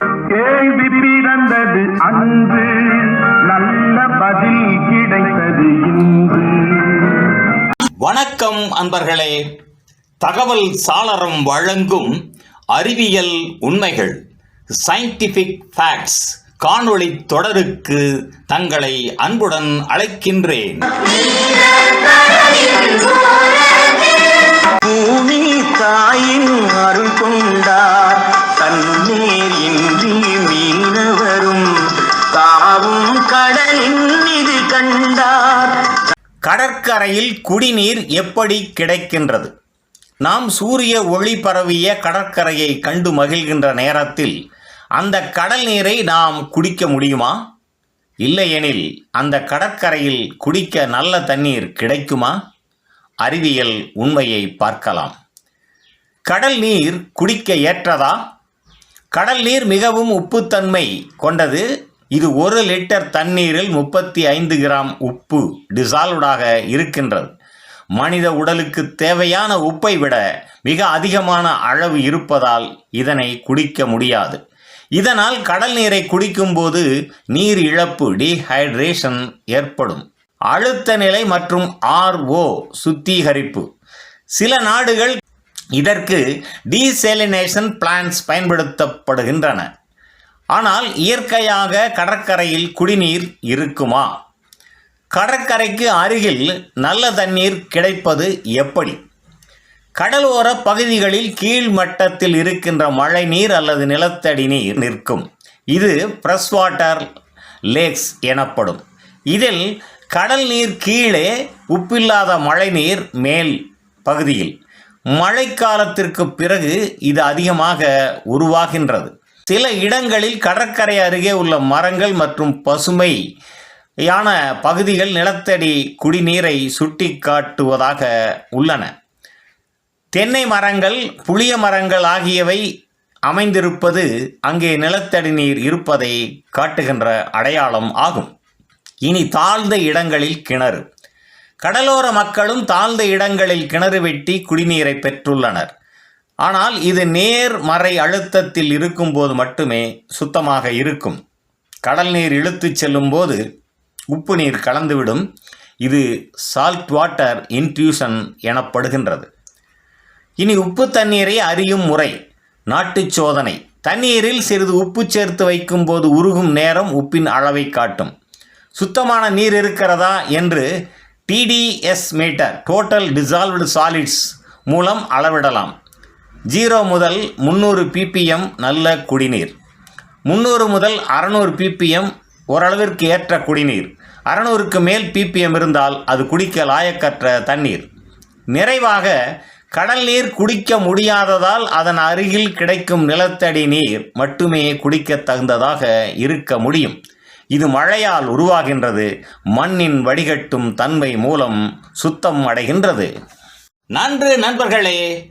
கேள்வி பிறந்தது அன்று நல்ல பதில் கிடைத்தது இன்று. வணக்கம் அன்பர்களே. தகவல் சாளரம் வழங்கும் அறிவியல் உண்மைகள் சயின்டிஃபிக் ஃபேக்ட்ஸ் காணொளி தொடருக்கு தங்களை அன்புடன் அழைக்கின்றேன். பூமி தாயின் அருள் கொண்டார். கண்டார். கடற்கரையில் குடிநீர் எப்படி கிடைக்கின்றது? நாம் சூரிய ஒளி பரவிய கடற்கரையை கண்டு மகிழ்கின்ற நேரத்தில் அந்த கடல் நீரை நாம் குடிக்க முடியுமா? இல்லையெனில் அந்த கடற்கரையில் குடிக்க நல்ல தண்ணீர் கிடைக்குமா? அறிவியல் உண்மையை பார்க்கலாம். கடல் நீர் குடிக்க ஏற்றதா? கடல் நீர் மிகவும் உப்புத்தன்மை கொண்டது இது ஒரு லிட்டர் தண்ணீரில் முப்பத்தி ஐந்து கிராம் உப்பு டிசால்வ்டாக இருக்கின்றது. மனித உடலுக்கு தேவையான உப்பை விட மிக அதிகமான அளவு இருப்பதால் இதனை குடிக்க முடியாது. இதனால் கடல் நீரை குடிக்கும்போது நீர் இழப்பு டீஹைட்ரேஷன் ஏற்படும். அழுத்த நிலை மற்றும் ஆர்ஓ சுத்திகரிப்பு. சில நாடுகள் இதற்கு டீசேலினேஷன் பிளான்ஸ் பயன்படுத்தப்படுகின்றன. ஆனால் இயற்கையாக கடற்கரையில் குடிநீர் இருக்குமா? கடற்கரைக்கு அருகில் நல்ல தண்ணீர் கிடைப்பது எப்படி? கடலோர பகுதிகளில் கீழ் மட்டத்தில் இருக்கின்ற மழை நீர் அல்லது நிலத்தடி நீர் நிற்கும். இது ஃப்ரெஷ் வாட்டர் லேக்ஸ் எனப்படும். இதில் கடல் நீர் கீழே உப்பில்லாத மழைநீர் மேல் பகுதியில். மழைக்காலத்திற்கு பிறகு இது அதிகமாக உருவாகின்றது. சில இடங்களில் கடற்கரை அருகே உள்ள மரங்கள் மற்றும் பசுமை யான பகுதிகள் நிலத்தடி குடிநீரை சுட்டி காட்டுவதாக உள்ளன. தென்னை மரங்கள் புளிய மரங்கள் ஆகியவை அமைந்திருப்பது அங்கே நிலத்தடி நீர் இருப்பதை காட்டுகின்ற அடையாளம் ஆகும். இனி தாழ்ந்த இடங்களில் கிணறு. கடலோர மக்களும் தாழ்ந்த இடங்களில் கிணறு வெட்டி குடிநீரை பெற்றுள்ளனர். ஆனால் இது நேர்மறை அழுத்தத்தில் இருக்கும்போது மட்டுமே சுத்தமாக இருக்கும். கடல் நீர் இழுத்துச் செல்லும்போது உப்பு நீர் கலந்துவிடும். இது சால்ட் வாட்டர் இன்ட்யூஷன் எனப்படுகின்றது. இனி உப்பு தண்ணீரை அறியும் முறை நாட்டுச் சோதனை. தண்ணீரில் சிறிது உப்பு சேர்த்து வைக்கும்போது உருகும் நேரம் உப்பின் அளவை காட்டும். சுத்தமான நீர் இருக்கிறதா என்று TDS meter total dissolved solids மூலம் அளவிடலாம். ஜீரோ முதல் முந்நூறு பிபிஎம் நல்ல குடிநீர். முந்நூறு முதல் அறநூறு பிபிஎம் ஓரளவிற்கு ஏற்ற குடிநீர். அறநூறுக்கு மேல் பிபிஎம் இருந்தால் அது குடிக்க லாயக்கற்ற தண்ணீர். நிறைவாக கடல் நீர் குடிக்க முடியாததால் அதன் அருகில் கிடைக்கும் நிலத்தடி நீர் மட்டுமே குடிக்க தகுந்ததாக இருக்க முடியும். இது மழையால் உருவாகின்றது. மண்ணின் வடிகட்டும் தன்மை மூலம் சுத்தம் அடைகின்றது. நன்று நண்பர்களே